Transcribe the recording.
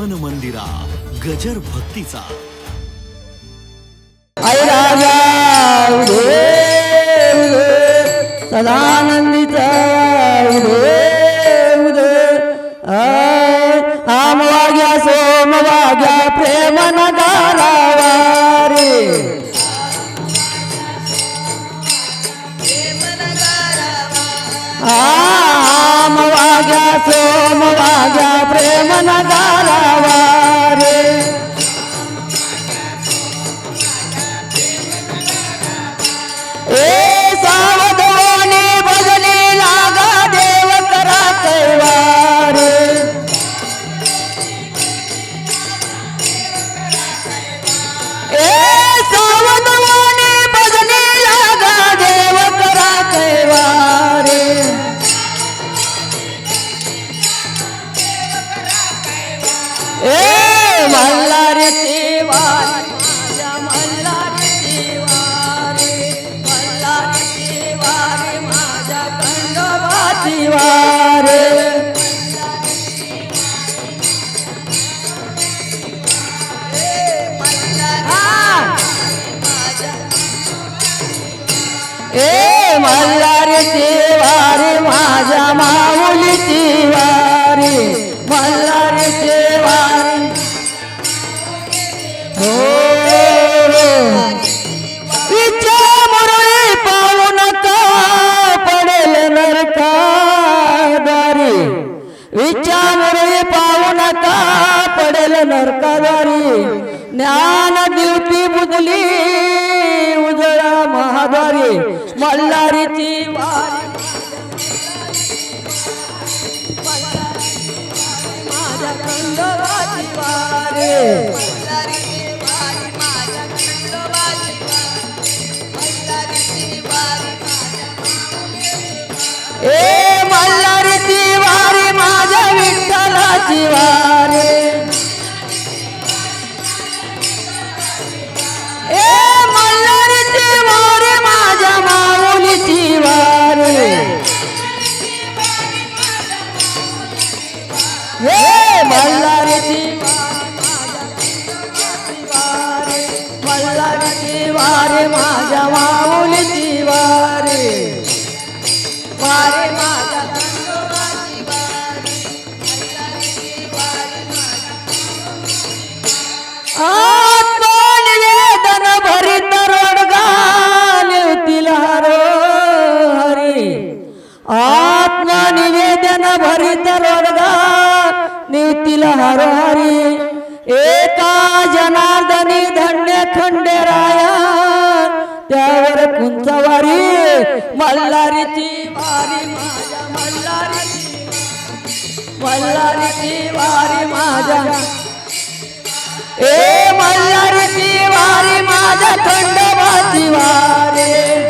मन मंदिरा गजर भक्तीचा. सदानंदीचा आमवाग्या सोमवाग्या प्रेमन दारावारी आ सोम वाग्या प्रेम नगारावा रे खंडोबाची वारे ए मल्हारी देवारी माझ्या माऊलीची इच्छा पाहू नका पडेल नरकादारी ज्ञान दिवती बुजली उजळा महाद्वारी. मल्हारीची वारी. ए ए मल्हारीची वारी मल्हारीची माझ्या निवतील हरहरी एका जनार्दनी धन्य खंडेराया त्यावर कुंचवारी मल्हारीची वारी माझ्या मल्हारीची मल्हारीची वारी माझ्या. ए मल्हारीची वारी माझ्या खंडोबाची वारी.